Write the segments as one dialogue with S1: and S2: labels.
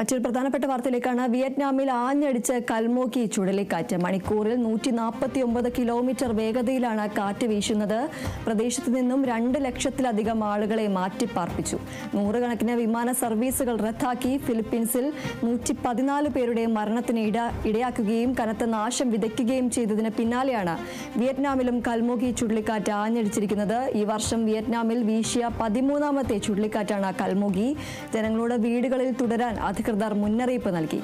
S1: മറ്റൊരു പ്രധാനപ്പെട്ട വാർത്തയിലേക്കാണ് വിയറ്റ്നാമിൽ ആഞ്ഞടിച്ച് കൽമോക്കി ചുഴലിക്കാറ്റ്. മണിക്കൂറിൽ നൂറ്റി നാൽപ്പത്തി ഒമ്പത് കിലോമീറ്റർ വേഗതയിലാണ് കാറ്റ് വീശുന്നത്. പ്രദേശത്ത് നിന്നും രണ്ട് ലക്ഷത്തിലധികം ആളുകളെ മാറ്റിപ്പാർപ്പിച്ചു. നൂറുകണക്കിന് വിമാന സർവീസുകൾ റദ്ദാക്കി. ഫിലിപ്പീൻസിൽ നൂറ്റി പതിനാല് പേരുടെ മരണത്തിന് ഇട ഇടയാക്കുകയും കനത്ത നാശം വിതയ്ക്കുകയും ചെയ്തതിന് പിന്നാലെയാണ് വിയറ്റ്നാമിലും കൽമോക്കി ചുഴലിക്കാറ്റ് ആഞ്ഞടിച്ചിരിക്കുന്നത്. ഈ വർഷം വിയറ്റ്നാമിൽ വീശിയ പതിമൂന്നാമത്തെ ചുഴലിക്കാറ്റാണ് കൽമോഗി ജനങ്ങളോട് വീടുകളിൽ തുടരാൻ അധികൃതർ മുന്നറിയിപ്പ് നൽകി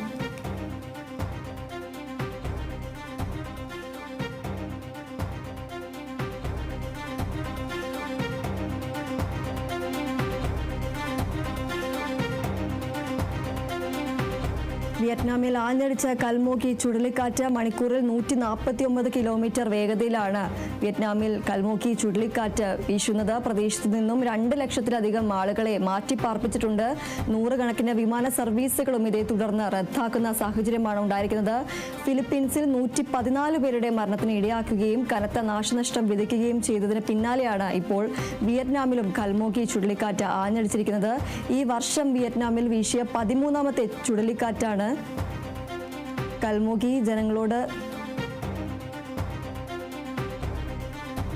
S1: വിയറ്റ്നാമിൽ ആഞ്ഞടിച്ച കൽമോക്കി ചുഴലിക്കാറ്റ് മണിക്കൂറിൽ നൂറ്റി നാൽപ്പത്തി ഒമ്പത് കിലോമീറ്റർ വേഗതയിലാണ്. വിയറ്റ്നാമിൽ കൽമോക്കി ചുഴലിക്കാറ്റ് വീശുന്നത് പ്രദേശത്തു നിന്നും രണ്ട് ലക്ഷത്തിലധികം ആളുകളെ മാറ്റിപ്പാർപ്പിച്ചിട്ടുണ്ട്. നൂറുകണക്കിന് വിമാന സർവീസുകളും ഇതേ തുടർന്ന് റദ്ദാക്കുന്ന സാഹചര്യമാണ് ഉണ്ടായിരിക്കുന്നത്. ഫിലിപ്പീൻസിൽ നൂറ്റി പതിനാല് പേരുടെ മരണത്തിന് ഇടയാക്കുകയും കനത്ത നാശനഷ്ടം വിധിക്കുകയും ചെയ്തതിന് പിന്നാലെയാണ് ഇപ്പോൾ വിയറ്റ്നാമിലും കൽമോക്കി ചുഴലിക്കാറ്റ് ആഞ്ഞടിച്ചിരിക്കുന്നത്. ഈ വർഷം വിയറ്റ്നാമിൽ വീശിയ പതിമൂന്നാമത്തെ ചുഴലിക്കാറ്റാണ് കൽമുഖി ജനങ്ങളോട്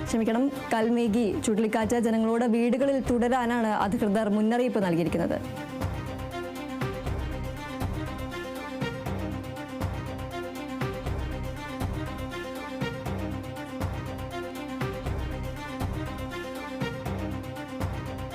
S1: ക്ഷമിക്കണം. കൽമേഗി ചുഴലിക്കാറ്റ് ജനങ്ങളോട് വീടുകളിൽ തുടരാനാണ് അധികൃതർ മുന്നറിയിപ്പ് നൽകിയിരിക്കുന്നത്.